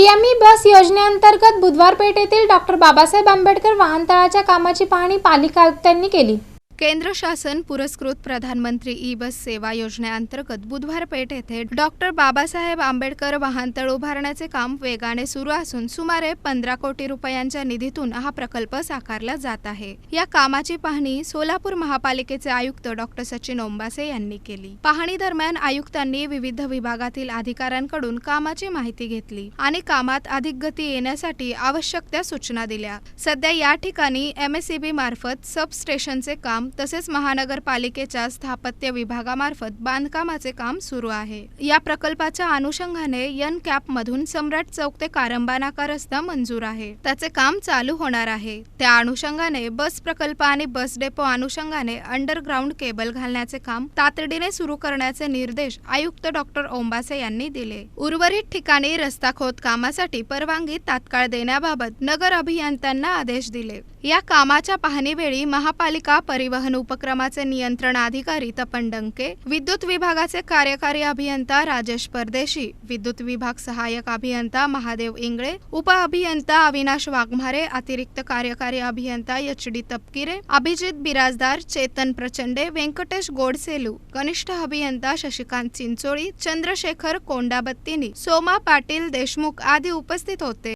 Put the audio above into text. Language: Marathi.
पीएमई बस योजनेअंतर्गत बुधवार पेठेतील डॉक्टर बाबासाहेब आंबेडकर वाहनतळाच्या कामाची पाहणी पालिका आयुक्तांनी केली. केंद्र शासन पुरस्कृत प्रधानमंत्री ई बस सेवा योजनेअंतर्गत बुधवार पेठ येथे डॉक्टर बाबासाहेब आंबेडकर वाहनतळ उभारण्याचे काम वेगाने सुरू असून सुमारे पंधरा कोटी रुपयांच्या निधीतून हा प्रकल्प साकारला जात आहे. या कामाची पाहणी सोलापूर महापालिकेचे आयुक्त डॉक्टर सचिन ओंबासे यांनी केली. पाहणी दरम्यान आयुक्तांनी विविध विभागातील अधिकाऱ्यांकडून कामाची माहिती घेतली आणि कामात अधिक गती येण्यासाठी आवश्यक त्या सूचना दिल्या. सध्या या ठिकाणी एमएसईबी मार्फत सबस्टेशनचे काम तसेच महानगरपालिकेच्या स्थापत्य विभागामार्फत बांधकामाचे काम सुरू आहे. या प्रकल्पाच्या अनुषंगाने यन कॅप मधून सम्राट चौक ते कारंबा नाका रस्ता मंजूर आहे. त्याचे काम चालू होणार आहे. त्या अनुषंगाने बस प्रकल्प आणि बस डेपो अनुषंगाने अंडरग्राऊंड केबल घालण्याचे काम तातडीने सुरू करण्याचे निर्देश आयुक्त डॉक्टर ओंबासे यांनी दिले. उर्वरित ठिकाणी रस्ता खोद कामासाठी परवानगी तात्काळ देण्याबाबत नगर अभियंत्यांना आदेश दिले. या कामाच्या पाहणीवेळी महापालिका परिवहन उपक्रमाचे नियंत्रण अधिकारी तपन डंके विद्युत विभागाचे कार्यकारी अभियंता राजेश परदेशी विद्युत विभाग सहाय्यक अभियंता महादेव इंगळे उप अभियंता अविनाश वाघमारे अतिरिक्त कार्यकारी अभियंता एच डी तपकिरे अभिजित बिराजदार चेतन प्रचंडे व्यंकटेश गोडसेलू कनिष्ठ अभियंता शशिकांत चिंचोळी चंद्रशेखर कोंडाबत्तीनी सोमा पाटील देशमुख आदी उपस्थित होते.